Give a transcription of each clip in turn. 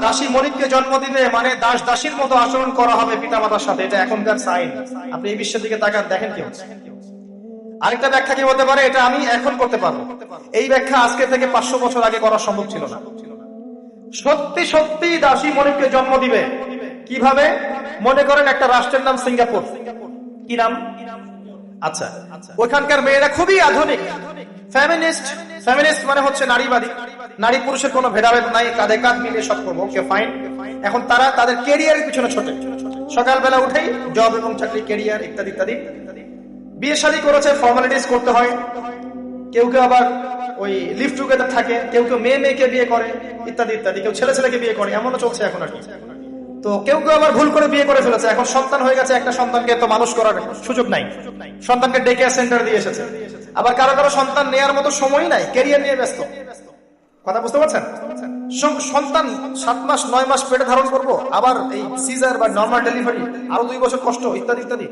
দাসী মানে সত্যি সত্যি দাসী মনিককে জন্ম দিবে। কীভাবে? মনে করেন একটা রাষ্ট্রের নাম সিঙ্গাপুর। কি নাম? আচ্ছা ওইখানকার মেয়েরা খুবই আধুনিক। ফ্যামিনিস্ট ফ্যামিনিস্ট মানে হচ্ছে নারীবাদী। নারী পুরুষের কোনো ভেদাভেদ নাই, কাঁধে কাঁধ মিলিয়ে সব করব ওকে ফাইন এখন তারা তাদের কেরিয়ারের পিছনে ছোটে। সকালবেলা উঠেই জব এবং চাকরি কেরিয়ার ইত্যাদি ইত্যাদি। বিয়ে শাদী করেছে ফর্মালিটিস করতে হয়। কেউ কেউ আবার ওই লিভ টুগেদার থাকে, কেউ কেউ মেয়ে মেয়েকে বিয়ে করে, ইত্যাদি ইত্যাদি। কেউ ছেলে ছেলেকে বিয়ে করে, এমনও চলছে এখন আর কি। তো কেউ কেউ আবার ভুল করে বিয়ে করে ফেলেছে। এখন সন্তান হয়ে গেছে একটা সন্তানকে তো মানুষ করার সুযোগ নাই। সন্তানকে ডেকে সেন্টার দিয়ে এসেছে। আবার কারও কারও সন্তান নেয়ার মতো সময় নাই ক্যারিয়ার নিয়ে ব্যস্ত। কথা বুঝতে পারছেন? সন্তান সাত মাস, নয় মাস পেটে ধারণ করব, আবার এই সিজার বা নর্মাল ডেলিভারি আরও দুই বছর কষ্ট, ইত্যাদি ইত্যাদি।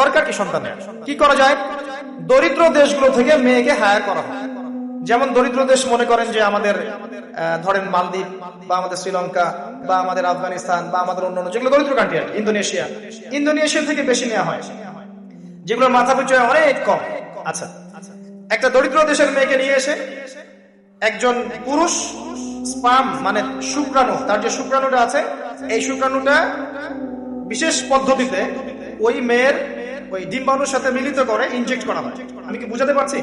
দরকার কি সন্তানের? কি করা যায়? দরিদ্র দেশগুলো থেকে মেয়েকে হায়ার করা হয় যেমন দরিদ্র দেশ মনে করেন যে আমাদের ধরেন মালদ্বীপ বা আমাদের শ্রীলঙ্কা বা আমাদের আফগানিস্তান বা আমাদের অন্যান্য যেগুলো দরিদ্র কান্ট্রি ইন্দোনেশিয়া। ইন্দোনেশিয়া থেকে বেশি নেওয়া হয়, যেগুলোর মাথা পিছু অনেক কম। আচ্ছা একটা দরিদ্র দেশের মেয়েকে নিয়ে এসে একজন পুরুষ স্পাম মানে শুক্রাণু, তার যে শুক্রাণুটা আছে, এই শুক্রাণুটা বিশেষ পদ্ধতিতে ওই মেয়ের, ওই ডিম্বাণুর সাথে মিলিত করে ইনজেক্ট করা হয়। আমি কি বুঝাতে পারছি?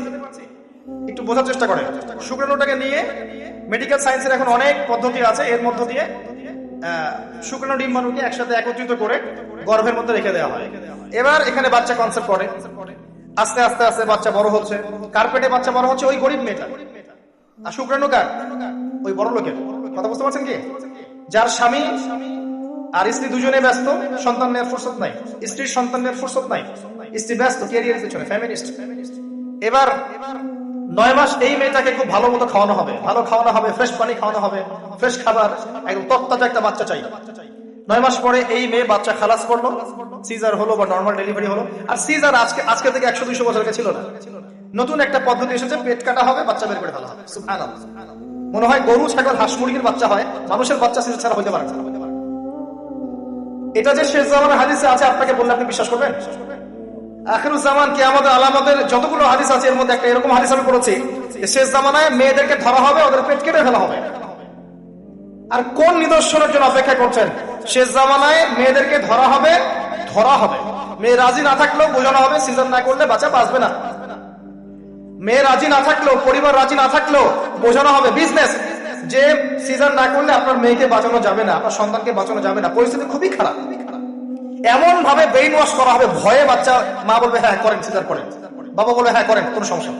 একটু বোঝার চেষ্টা করে শুক্রাণুটাকে নিয়ে মেডিকেল সায়েন্সের এখন অনেক পদ্ধতি আছে। এর মধ্য দিয়ে শুক্রাণু, ডিম্বাণুকে একসাথে একত্রিত করে গর্ভের মধ্যে রেখে দেওয়া হয়। এবার এখানে বাচ্চা কনসেপ্ট করে। আস্তে আস্তে আস্তে বাচ্চা বড় হচ্ছে। কার্পেটে বাচ্চা বড় হচ্ছে? ওই গরিব মেয়েটা আর শুক্রাণু কার? ওই বড় লোকের। কথা বুঝতে পারছেন কি? যার স্বামী আর স্ত্রী দুজনে ব্যস্ত, সন্তান নেওয়ার ফুরসত নাই। স্ত্রীর সন্তান নেওয়ার ফুরসত নাই। স্ত্রী ব্যস্ত ক্যারিয়ার পিছনে ফ্যামিলিস্ট এবার নয় মাস এই মেয়েটাকে খুব ভালো মতো খাওয়ানো হবে। ভালো খাওয়ানো হবে ফ্রেশ পানি খাওয়ানো হবে ফ্রেশ খাবার, একদম তত্তাজা একটা বাচ্চা চাই। নয় মাস পরে এই মেয়ে বাচ্চা খালাস করল। সিজার হলো বা নর্মাল ডেলিভারি হলো। আর সিজার আজকে আজকে থেকে একশো দুইশো বছর ছিল না। নতুন একটা পদ্ধতি এসেছে, পেট কাটা হবে, বাচ্চা বের করে ফেলা হবে। মনে হয় গরু, ছাগল, হাঁস, মুরগির বাচ্চা হয়, মানুষের বাচ্চা সিজার ছাড়া হতে পারে না। এটা যে শেষ জামানের হাদিসে আছে, আপনাকে বললে আপনি বিশ্বাস করবেন? আখিরুজ্জামান কি আমাদের আলামতের যতগুলো হাদিস আছে, এর মধ্যে একটা এরকম হাদিস আমি পড়েছি শেষ জামানায় মেয়েদেরকে ধরা হবে, ওদের পেট কেটে ফেলা হবে। আর কোন নিদর্শনের জন্য অপেক্ষা করছেন? শেষ জামানায় মেয়েদেরকে ধরা হবে ধরা হবে। মেয়ে রাজি না থাকলেও বোঝানো হবে সিজন না করলে বাচ্চা বাঁচবে না। মেয়ে রাজি না থাকলেও, পরিবার রাজি না থাকলেও বোঝানো হবে বিজনেস যে সিজন না করলে আপনার মেয়েকে বাঁচানো যাবে না, আপনার সন্তানকে বাঁচানো যাবে না। পরিস্থিতি খুবই খারাপ। এমন ভাবে ব্রেইন ওয়াশ করা হবে, ভয়ে বাচ্চা মা বলবে হ্যাঁ করেন সিজার করেন। বাবা বলবে হ্যাঁ করেন, কোনো সমস্যা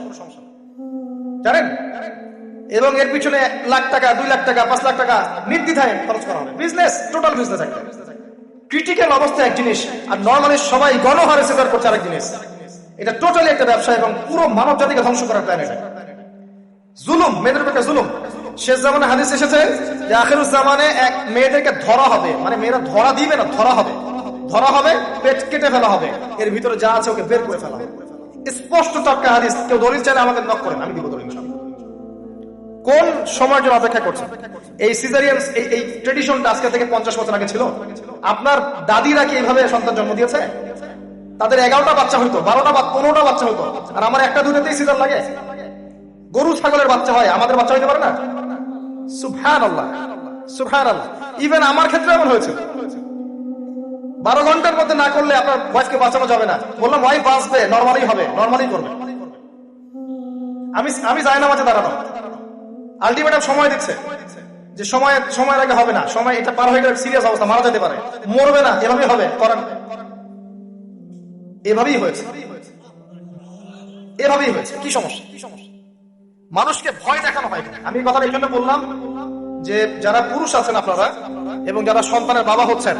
জানেন? এবং এর পিছনে লাখ টাকা, দুই লাখ টাকা, পাঁচ লাখ টাকা নির্দ্বিধায় খরচ করা হবে। বিজনেস টোটাল বিজনেস একটা। ক্রিটিক্যাল অবস্থা এক জিনিস, আর নর্মালি সবাই গণহারে সিজার করছে আরেক জিনিস। এটা টোটালি একটা ব্যবসা এবং পুরো মানব জাতিকে ধ্বংস করার প্ল্যান এটা। জুলুম, মেয়েদের উপর জুলুম। শেষ জামানে হাদিস এসেছে যে আখেরুজ জামানে এক মেয়েদেরকে ধরা হবে। মানে মেয়েরা ধরা দিবে না, ধরা হবে। ধরা হবে, পেট কেটে ফেলা হবে। এর ভিতরে যা আছে ওকে বের করে ফেলা হবে। স্পষ্ট টাটকা হাদিস, কেউ দলিল চাইলে আমাদের নক করেন, আমি দিব দলিল, ইনশাআল্লাহ। কোন সময়ের জন্য অপেক্ষা করছে এই সিজারিয়ান এই ট্রেডিশনটা আজকে থেকে পঞ্চাশ বছর আগে ছিল। আপনার দাদিরা কি এইভাবে সন্তান জন্ম দিয়েছে? তাদের এগারোটা বাচ্চা হইতো, বারোটা বা পনেরোটা বাচ্চা হইতো। আর আমার একটা দুটাতেই সিজার লাগে। গরু, ছাগলের বাচ্চা হয়, আমাদের বাচ্চা হইতে পারে না? সুফহান আল্লাহ সুফহান আল্লাহ ইভেন আমার ক্ষেত্রে এমন হয়েছে। বারো ঘণ্টার মধ্যে না করলে আপনার ওয়াইফকে বাঁচানো যাবে না। বললাম ওয়াইফ বাঁচবে নর্মালি হবে নর্মালি করবে। আমি আমি যাই না মাঝে দাঁড়ানো। আলটিমেটাম সময় দিচ্ছে। যে সময়, সময়ের আগে হবে না। সময়, এটা পার হয়ে গেলে সিরিয়াস অবস্থা, মারা যেতে পারে। মরবে না, এভাবেই হবে করেন এভাবেই হয়েছে। এভাবেই হয়েছে। কি সমস্যা? কি সমস্যা মানুষকে ভয় দেখানো হয় আমি কথাটা এই জন্য বললাম যে যারা পুরুষ আছেন আপনারা এবং যারা সন্তানের বাবা হচ্ছেন,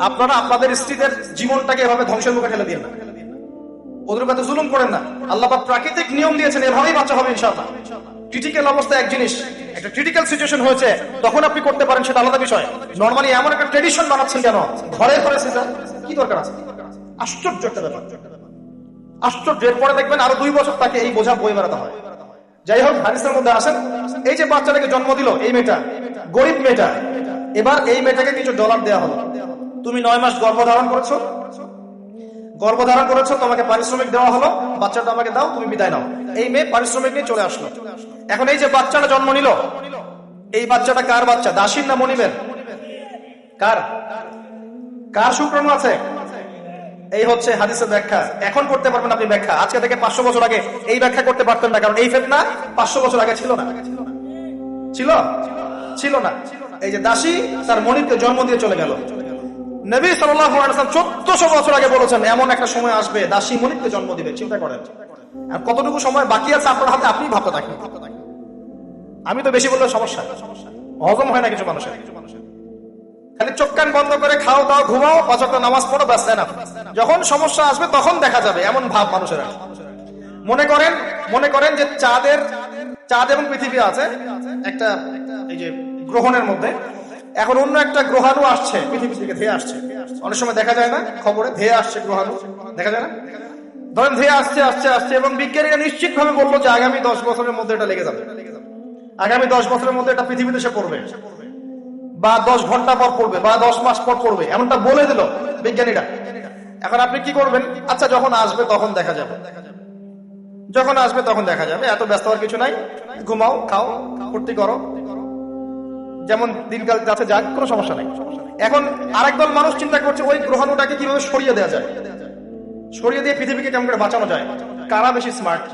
আপনারা আপনাদের স্ত্রীদের জীবনটাকে এভাবে ধ্বংসের মুখে ঠেলে দিয়ে না। ওদের কাছে জুলুম করেন না। আল্লাহ প্রাকৃতিক নিয়ম দিয়েছেন, এভাবেই বাচ্চা হবে ইনশাআল্লাহ। ক্রিটিক্যাল অবস্থা এক জিনিস, একটা ক্রিটিক্যাল সিচুয়েশন হয়েছে, তখন আপনি করতে পারেন, সেটা আলাদা বিষয়। নর্মালি এমন একটা ট্রেডিশন বানাচ্ছেন কেন? ঘরে ঘরে সেটা কি দরকার আছে? আশ্চর্য একটা ব্যাপার। আশ্চর্য পরে দেখবেন আরও দুই বছর তাকে এই বোঝা বই বেড়াতে হয়। যাই হোক, হাদিসের মধ্যে আসেন, এই যে বাচ্চাটাকে জন্ম দিল, এই মেয়েটা, গরিব মেয়েটা, এবার এই মেয়েটাকে কিছু ডলার দেওয়া হলো। তুমি নয় মাস গর্ভধারণ করেছ গর্ভধারণ করেছ, তোমাকে পারিশ্রমিক দেওয়া হলো, বাচ্চাটা আমাকে দাও, তুমি বিদায় নাও। এই মেয়ে পারিশ্রমিক নিয়ে চলে আসলো। এখন এই যে বাচ্চাটা জন্ম নিল, এই বাচ্চাটা কার বাচ্চা? দাসীর না মনিবের? কার? কার শুক্রাণু আছে? এই হচ্ছে হাদিসের ব্যাখ্যা। এখন করতে পারবেন আপনি ব্যাখ্যা। আজকে থেকে পাঁচশো বছর আগে এই ব্যাখ্যা করতে পারতেন না, কারণ এই ফেতনা পাঁচশো বছর আগে ছিল না। ছিল? ছিল না। এই যে দাসী, তার মনিবকে জন্ম দিয়ে চলে গেল। নবী সাল্লাম চোদ্দশো বছর আগে বলেছেন, এমন একটা সময় আসবে, দাসী মনিবকে জন্ম দিবে। চিন্তা করেন। আর কতটুকু সময় বাকি আছে আপনার হাতে আপনি ভাবতে থাকেন। আমি তো বেশি বললে সমস্যা। হজম হয় না কিছু মানুষের। খালি চোখ কান বন্ধ করে খাও দাও ঘুমাও পাঁচক নামাজ পড়ো, ব্যাস না যখন সমস্যা আসবে, তখন দেখা যাবে, এমন ভাব মানুষের মনে করেন মনে করেন যে চাঁদের, চাঁদ এবং পৃথিবী আছে, একটা, এই যে গ্রহণের মধ্যে। এখন অন্য একটা গ্রহাণু আসছে, পৃথিবী থেকে ধেয়ে আসছে। অনেক সময় দেখা যায় না, খবরে ধেয়ে আসছে গ্রহাণু। দেখা যায় না? ধরেন ধেয়ে আসছে আসছে আসছে, এবং বিজ্ঞানীরা নিশ্চিত ভাবে বলল যে আগামী দশ বছরের মধ্যে এটা লেগে যাবে। আগামী দশ বছরের মধ্যে এটা পৃথিবীতে এসে পড়বে। বা দশ ঘণ্টা পর পড়বে, বা দশ মাস পর পড়বে, এমনটা বলে দিল বিজ্ঞানীরা। এখন আপনি কি করবেন? আচ্ছা যখন আসবে তখন দেখা যাবে। যখন আসবে তখন দেখা যাবে, এত ব্যস্ত হওয়ার কিছু নাই। ঘুমাও, খাও, ফুর্তি করো। যেমন দিনকাল যাচ্ছে যাক, কোনো সমস্যা নাই। এখন আরেক দল মানুষ চিন্তা করছে, ওই গ্রহাণুটাকে কীভাবে সরিয়ে দেওয়া যায়? সরিয়ে দিয়ে পৃথিবীকে কেমন করে বাঁচানো যায়? কারা বেশি স্মার্ট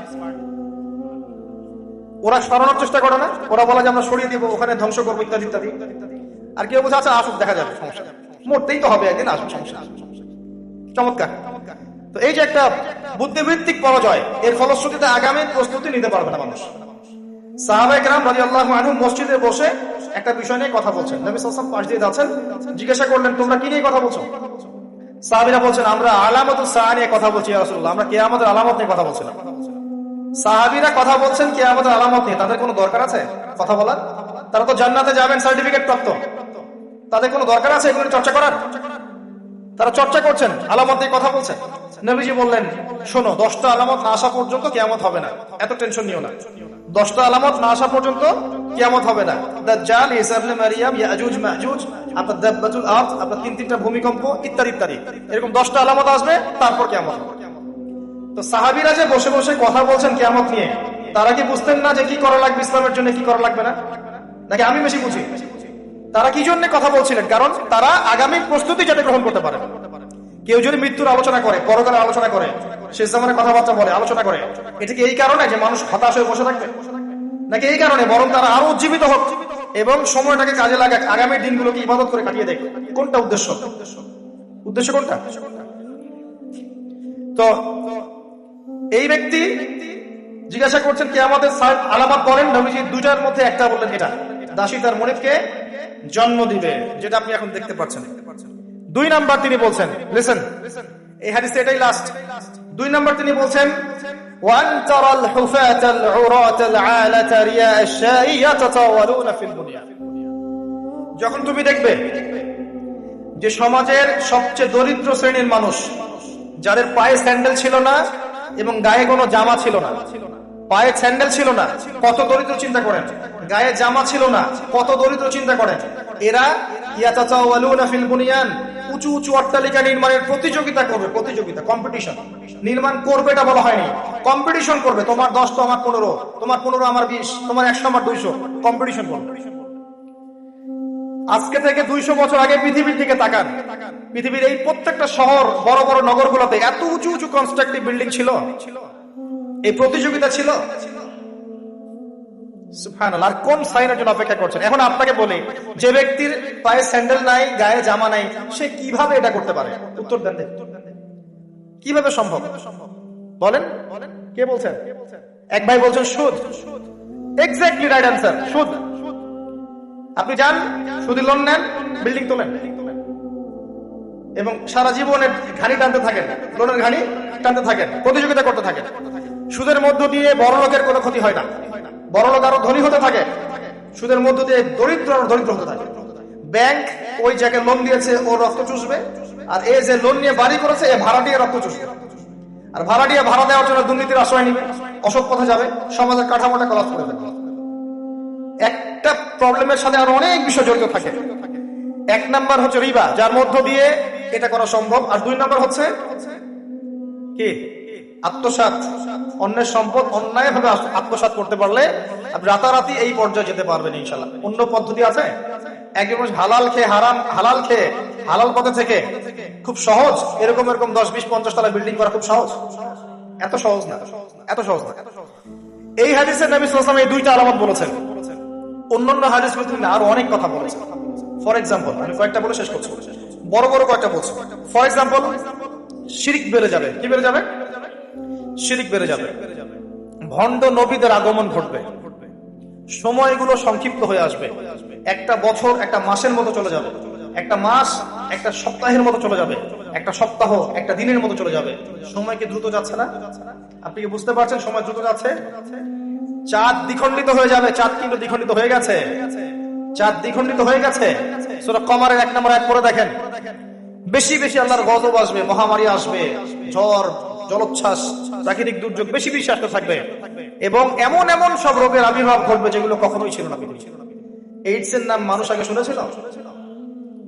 ওরা সরানোর চেষ্টা করে না? ওরা বলে যে আমরা সরিয়ে দিব, ওখানে ধ্বংস করব ইত্যাদি ইত্যাদি। আর কেউ বোঝা আছে আসুক, দেখা যাবে সমস্যা মরতেই তো হবে, একদিন আসুক সমস্যা চমৎকার। তো এই যে একটা বুদ্ধিবৃত্তিক পরাজয়, এর ফলশ্রুতিতে আগামী প্রস্তুতি নিতে পারবে না মানুষ। সাহাবাই গ্রাম রাজি আল্লাহ আনহু বসে একটা বিষয় নিয়ে কথা বলছেন। জিজ্ঞাসা করলেন, তোমরা কি নিয়ে কথা বলছো? আমরা আলামত কথা বলছি আমরা কিয়ামতের আলামত নিয়ে কথা বলছিলাম। কথা বলছেন আলামত নিয়ে, তাদের কোনো দরকার আছে কথা বলার? তারা তো জান্নাতে যাবেন, সার্টিফিকেট প্রাপ্ত। তাদের কোনো দরকার আছে এগুলো চর্চা করার? তারা চর্চা করছেন, আলামত নিয়ে কথা বলছেন। নবীজি বললেন, শোনো, দশটা আলামত না আসা পর্যন্ত কিয়ামত হবে না, এত টেনশন নিও না। দশটা আলামত না আসা পর্যন্ত কিয়ামত হবে না। দাজ্জাল, ঈসা ইবনে মারিয়াম, ইয়াজুজ, মাজুজ, আপনার দাব্বাতুল আরদ, আপনার তিন তিনটা ভূমিকম্প ইত্যাদি ইত্যাদি। এরকম দশটা আলামত আসবে, তারপর কিয়ামত তো সাহাবিরা যে বসে বসে কথা বলছেন কিয়ামত নিয়ে, তারা কি বুঝতেন না যে কি করা লাগবে ইসলামের জন্য, কি করা লাগবে না? নাকি আমি বেশি বুঝি? তারা কি জন্য কথা বলছিলেন? কারণ তারা আগামী প্রস্তুতি যাতে গ্রহণ করতে পারে। কেউ যদি মৃত্যুর আলোচনা করে পরকালের আলোচনা করে, শেষ জামানের কথাবার্তা বলে, আলোচনা করে, এটা কি এই কারণে যে মানুষ হতাশ হয়ে বসে থাকবে? নাকি এই কারণে বরং তারা আরও উজ্জীবিত হোক এবং সময়টাকে কাজে লাগাক, আগামী দিনগুলোকে ইবাদত করে কাটিয়ে দেখ কোনটা উদ্দেশ্য? উদ্দেশ্য কোনটা? তো, এই ব্যক্তি জিজ্ঞাসা করছেন কে আমাদের আলামত বলেন নবীজি দুটার মধ্যে একটা বললেন, এটা। দাসী তার মনিবকে জন্ম দিবে, যেটা আপনি এখন দেখতে পাচ্ছেন। দুই নাম্বার তিনি বলছেন লিসেন এই হাদিসে এটাই লাস্ট দুই নাম্বার তিনি বলছেন ওয়ান তারাল হুফাতাল উরাতাল আলাতা রিয়া আশ-শাই ফিল যখন তুমি দেখবে যে সমাজের সবচেয়ে দরিদ্র শ্রেণির মানুষ, যাদের পায়ে স্যান্ডেল ছিল না এবং গায়ে কোনো জামা ছিল না, পায়ে স্যান্ডেল ছিল না, কত দরিদ্র চিন্তা করেন, গায়ে জামা ছিল না, কত দরিদ্র চিন্তা করেন, এরা ইয়াতাওয়ালুনা ফিল বুনিয়ান উঁচু উঁচু অট্টালিকা নির্মাণের প্রতিযোগিতা করবে, প্রতিযোগিতা কম্পিটিশন নির্মাণ করবে এটা বলা হয়নি। কম্পিটিশন করবে, তোমার দশ তো আমার পনেরো, তোমার পনেরো, আমার বিশ, তোমার একশো, আমার দুইশো। কম্পিটিশন করবে। আজকে থেকে দুইশো বছর আগে পৃথিবীর দিকে তাকান। পৃথিবীর এই প্রত্যেকটা শহর, বড় বড় নগরগুলোতে এত উঁচু উঁচু কনস্ট্রাকটিভ বিল্ডিং ছিল। এই প্রতিযোগিতা ছিল। আর কোন সাইনের জন্য অপেক্ষা করছেন? এখন আপনাকে বলি, যে ব্যক্তির পায়ে স্যান্ডেল নাই, গায়ে জামা নাই, সে কীভাবে এটা করতে পারে? উত্তর দেন কীভাবে সম্ভব? বলেন। কে বলছেন? এক ভাই বলছেন, সুদ। এক্স্যাক্টলি রাইট অ্যান্সার সুদ। আপনি যান সুদি লোন নেন বিল্ডিং তোলেন। এবং সারা জীবনের ঘানি টানতে থাকেন লোনের ঘানি টানতে থাকেন, প্রতিযোগিতা করতে থাকেন। সুদের মধ্য দিয়ে বড় লোকের কোনো ক্ষতি হয় না। বড় লোক আরও ধনী হতে থাকে। সুদের মধ্য দিয়ে দরিদ্র আরও দরিদ্র হতে থাকে। ব্যাংক ওই যাকে লোন দিয়েছে, ও রক্ত চুষবে। আর এ যে লোন নিয়ে বাড়ি করেছে, এ ভাড়া দিয়ে রক্ত চুষবে। আর ভাড়াটিয়া ভাড়া দেওয়ার জন্য দুর্নীতির আশ্রয় নিবে। অসৎ পথে যাবে, সমাজের কাঠামোটা কলাপ করে দেবে একটা প্রবলেমের সাথে আরও অনেক বিষয় জড়িত থাকে। এক নাম্বার হচ্ছে রিবা, যার মধ্য দিয়ে এটা করা সম্ভব। আর দুই নাম্বার হচ্ছে কি? আত্মসাত অন্যের সম্পদ অন্যায় ভাবে আত্মসাত করতে পারলে রাতারাতি এই পর্যায়ে যেতে পারবেন ইনশাল্লাহ অন্য পদ্ধতি আছে? একজন মানুষ হালাল খেয়ে হারাম, হালাল খেয়ে হালাল পথে থেকে খুব সহজ, এরকম এরকম দশ, বিশ, পঞ্চাশ তলা বিল্ডিং করা খুব সহজ? এত সহজ না। এত সহজ না। এই হাদিসের নবী ওয়াসাল্লাম এই দুইটা আলামত বলেছেন। অন্যান্য হাদিস তিনি আরও অনেক কথা বলেছেন ফর এক্সাম্পল আমি কয়েকটা বলে শেষ করছি। বড় বড় কয়েকটা বলছি। ফর এক্সাম্পল শিরিক বেড়ে যাবে। কি বেড়ে যাবে? শিরিক বেড়ে যাবে। ভণ্ড নবীদের আগমন ঘটবে। সময়গুলো সংক্ষিপ্ত হয়ে আসবে। একটা বছর, একটা মাসের মতো চলে যাবে। একটা মাস, একটা সপ্তাহের মতো চলে যাবে। একটা সপ্তাহ, একটা দিনের মতো চলে যাবে। সময় কি দ্রুত যাচ্ছে না? আপনি কি বুঝতে পারছেন সময় দ্রুত যাচ্ছে? চাঁদ দ্বিখণ্ডিত হয়ে যাবে। চাঁদ কিন্তু দ্বিখণ্ডিত হয়ে গেছে। চাঁদ দ্বিখণ্ডিত হয়ে গেছে। সুরা কমারের এক নম্বর এক করে দেখেন। বেশি বেশি আল্লাহর গজব আসবে, মহামারী আসবে, ঝড় জলোচ্ছ্বাস, প্রাকৃতিক দুর্যোগ বেশি বেশি আসতে থাকবে। এবং এমন এমন সব রোগের আবির্ভাব ঘটবে যেগুলো কখনোই ছিল না এইডস এর নাম মানুষ আগে শুনেছিল?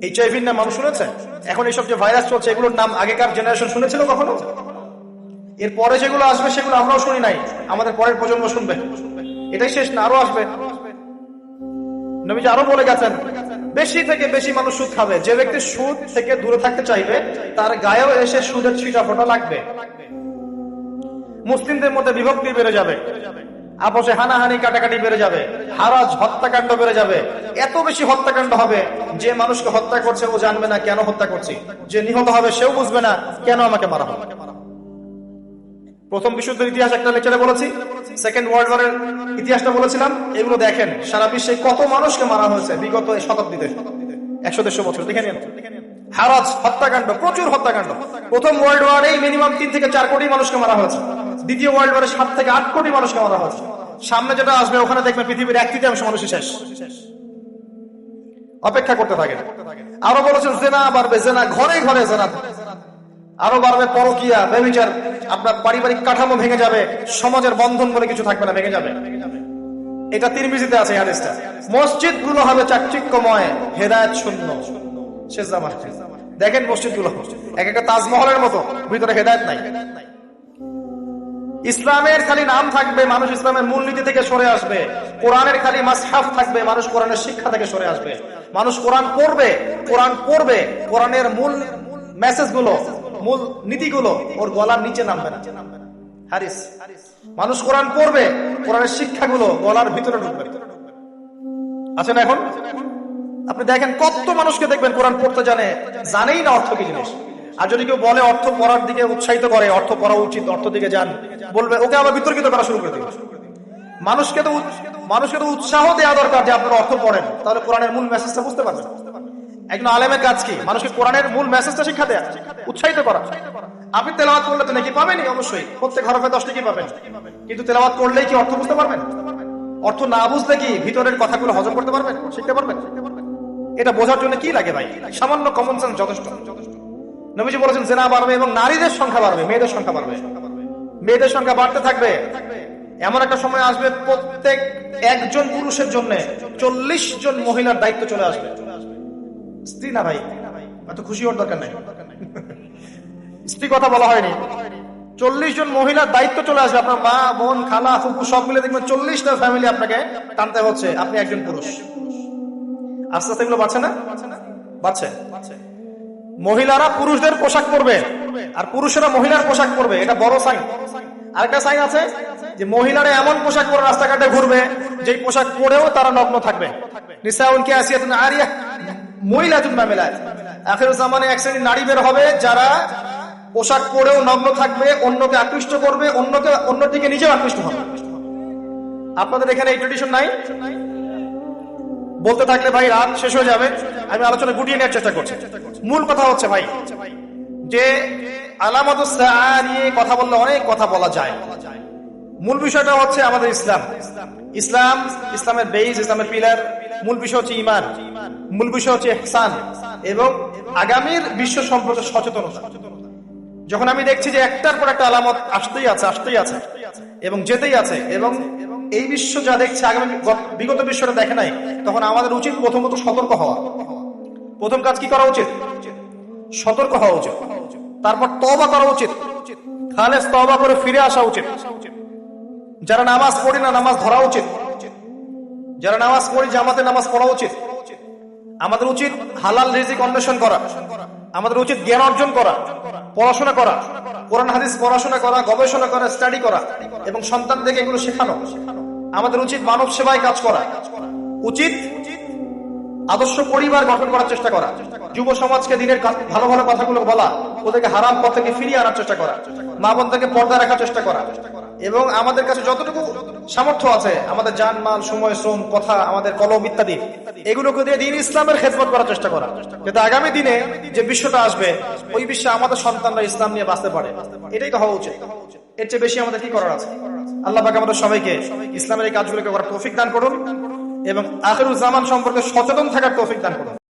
এইচআইভির নাম মানুষ শুনেছে? এখন এইসব যে ভাইরাস চলছে, এগুলোর নাম আগেকার জেনারেশন শুনেছিল কখনো? এর পরে যেগুলো আসবে, সেগুলো আমরাও শুনি নাই। আমাদের পরের প্রজন্ম শুনবে। এটাই শেষ না আরও আসবে। নবীজি আরও বলে গেছেন বেশি থেকে বেশি মানুষ সুদ খাবে। যে ব্যক্তি সুদ থেকে দূরে থাকতে চাইবে, তার গায়েও এসে সুদের ছিটা ফোটা লাগবে। মুসলিমদের মধ্যে বিভক্তি বেড়ে যাবে। আপসে হানাহানি, কাটাকাটি বেড়ে যাবে। হারাজ হত্যাকাণ্ড বেড়ে যাবে। এত বেশি হত্যাকাণ্ড হবে, যে মানুষকে হত্যা করছে, ও জানবে না কেন হত্যা করছি। যে নিহত হবে, সেও বুঝবে না কেন আমাকে মারা হবে। প্রথম বিশুদ্ধের ইতিহাস একটা লেকচারে বলেছি সেকেন্ড ওয়ার্ল্ড ওয়ারের ইতিহাসটা বলেছিলাম, এগুলো দেখেন, সারা বিশ্বে কত মানুষকে মারা হয়েছে বিগত শতাব্দীতে, একশো দেড়শো বছর, দেখে নিন। হারাজ হত্যাকাণ্ড, প্রচুর হত্যাকাণ্ড। প্রথম ওয়ার্ল্ড ওয়ারে মিনিমাম তিন থেকে চার কোটি মানুষকে মারা হয়েছে। দ্বিতীয় ওয়ার্ল্ড ওয়ারে সাত থেকে আট কোটি মানুষকে মারা হয়েছে। সামনে যেটা আসবে, ওখানে দেখবেন পৃথিবীর এক তৃতীয়াংশ মানুষই শেষ। অপেক্ষা করতে থাকে আরও বলেছেন, জেনা বাড়বে, জেনা ঘরে ঘরে জেনা আরও বাড়বে পরকিয়া, বেবিচার। আপনার পারিবারিক কাঠামো ভেঙে যাবে, সমাজের বন্ধন বলে কিছু থাকবে না, ভেঙে যাবে। এটা তিরমিজিতে আছে হাদিসটা। মসজিদগুলো হবে চাকচিক্যময়, হেদায়ত শূন্য। দেখেন মসজিদগুলো এক একটা তাজমহলের মতো, ভিতরে হেদায়ত নাই। ইসলামের খালি নাম থাকবে, মানুষ ইসলামের মূলনীতি থেকে সরে আসবে। কোরআনের খালি মাসহাফ থাকবে, মানুষ কোরআনের শিক্ষা থেকে সরে আসবে। মানুষ কোরআন পড়বে কোরআন পড়বে, কোরআনের মূল মেসেজগুলো মূল নীতিগুলো ওর গলার নিচে নামবে না। হারিস। মানুষ কোরআন পড়বে, কোরআনের শিক্ষাগুলো গলার ভিতরে ঢুকবে। আছেন এখন? আপনি দেখেন, কত মানুষকে দেখবেন কোরআন পড়তে জানে, জানেই না অর্থ কি জিনিস। আর যদি কেউ বলে অর্থ পড়ার দিকে উৎসাহিত করে, অর্থ পড়া উচিত, অর্থ দিকে যান, বলবে, ওকে আবার বিতর্কিত করা শুরু করে দিবে মানুষকে তো মানুষকে তো উৎসাহ দেওয়া দরকার যে আপনারা অর্থ পড়েন, তাহলে কোরআনের মূল মেসেজটা বুঝতে পারবেন। একজন আলেমের কাজ কি? মানুষকে কোরআনের মূল মেসেজটা শিক্ষা দেয়া, উৎসাহিত করা। আপনি তেলাওয়াত করলে তো নাকি পাবেনই অবশ্যই। প্রত্যেক হরফে দশটি কি পাবেন? কিন্তু তেলাওয়াত করলেই কি অর্থ বুঝতে পারবেন? অর্থ না বুঝলে কি ভিতরের কথাগুলো হজম করতে পারবেন? শিখতে পারবেন? এটা বোঝার জন্য কি লাগে ভাই? সামান্য কমন সেন্স যথেষ্ট। নবীজি বলেছেন, জেনা বাড়বে এবং নারীদের সংখ্যা বাড়বে, মেয়েদের সংখ্যা বাড়বে। মেয়েদের সংখ্যা বাড়তে থাকবে। এমন একটা সময় আসবে প্রত্যেক একজন পুরুষের জন্য চল্লিশ জন মহিলার দায়িত্ব চলে আসবে। স্ত্রী না ভাই, এত খুশি হওয়ার দরকার নাই। স্ত্রী কথা বলা হয়নি। চল্লিশ জন মহিলার দায়িত্ব চলে আসবে, আপনার মা, বোন, খালা ফুপু সব মিলে দেখবেন চল্লিশটা ফ্যামিলি আপনাকে টানতে হচ্ছে, আপনি একজন পুরুষ। আস্তে আস্তে এগুলো বাড়ছে না? বাড়ছে। মহিলারা পুরুষদের পোশাক পরবে, আর পুরুষেরা মহিলার পোশাক পরবে, এটা বড় সাইন আরেকটা সাইন আছে, যে মহিলারা এমন পোশাক পরে রাস্তাঘাটে ঘুরবে যে পোশাক পরেও তারা নগ্ন থাকবে। নিসাউন কে আরিয়া? মহিলাতুন মামিলাত আখির জামানে এক শ্রেণির নারী বের হবে যারা পোশাক পরেও নগ্ন থাকবে, অন্যকে আকৃষ্ট করবে, অন্যকে অন্যদিকে নিজেও আকৃষ্ট হবে। আপনাদের এখানে এই ট্রেডিশন নাই? বলতে থাকলে ভাই রাত শেষ হয়ে যাবে। আমি আলোচনা গুটিয়ে নেওয়ার চেষ্টা করছি। মূল কথা হচ্ছে ভাই, যে আলামত নিয়ে কথা বললে অনেক কথা বলা যায়। মূল বিষয়টা হচ্ছে আমাদের ইসলাম। ইসলাম, ইসলামের বেইজ ইসলামের পিলার মূল বিষয় হচ্ছে ইমান মূল বিষয় হচ্ছে এহসান এবং আগামীর বিশ্ব সম্পর্কে সচেতনতা। যখন আমি দেখছি যে একটার পর একটা আলামত আসতেই আছে আসতেই আছে এবং যেতেই আছে এবং এই বিশ্ব যা দেখছে আগামী বিগত বিশ্বটা দেখে নাই, তখন আমাদের উচিত প্রথমত সতর্ক হওয়া। প্রথম কাজ কি করা উচিত? সতর্ক হওয়া উচিত। তারপর তবা করা উচিত। খালেস তবা করে ফিরে আসা উচিত। যারা নামাজ পড়ি না, নামাজ ধরা উচিত। যারা নামাজ পড়ি জামাতে নামাজ পড়া উচিত, আমাদের উচিত হালাল রিজিক অন্বেষণ করা, আমাদের উচিত জ্ঞান অর্জন করা, পড়াশোনা করা, কোরআন, হাদিস পড়াশোনা করা, গবেষণা করা স্টাডি করা, এবং সন্তানদেরকে এগুলো শেখানো। আমাদের উচিত মানব সেবায় কাজ করা, উচিত আদর্শ পরিবার গঠন করার চেষ্টা করা, যুব সমাজকে দিনের ভালো ভালো কথাগুলো বলা, ওদেরকে হারাম পথ থেকে ফিরিয়ে আনার চেষ্টা করা মা বোনদেরকে পর্দা রাখার চেষ্টা করা এবং আমাদের কাছে যতটুকু সামর্থ্য আছে, আমাদের জানমাল সময়, শ্রম, কথা, আমাদের কলম ইত্যাদি, এগুলোকে দিয়ে দিন ইসলামের খেদমত করার চেষ্টা করা। যাতে আগামী দিনে যে বিশ্বটা আসবে, ওই বিশ্বে আমাদের সন্তানরা ইসলাম নিয়ে বাঁচতে পারে। এটাই তো হওয়া উচিত। এর চেয়ে বেশি আমাদের কি করার আছে? আল্লাহ পাক আমাদের সবাইকে ইসলামের এই কাজগুলোকে করার তৌফিক দান করুন এবং আখেরুল জামান সম্পর্কে সচেতন থাকার তৌফিক দান করুন।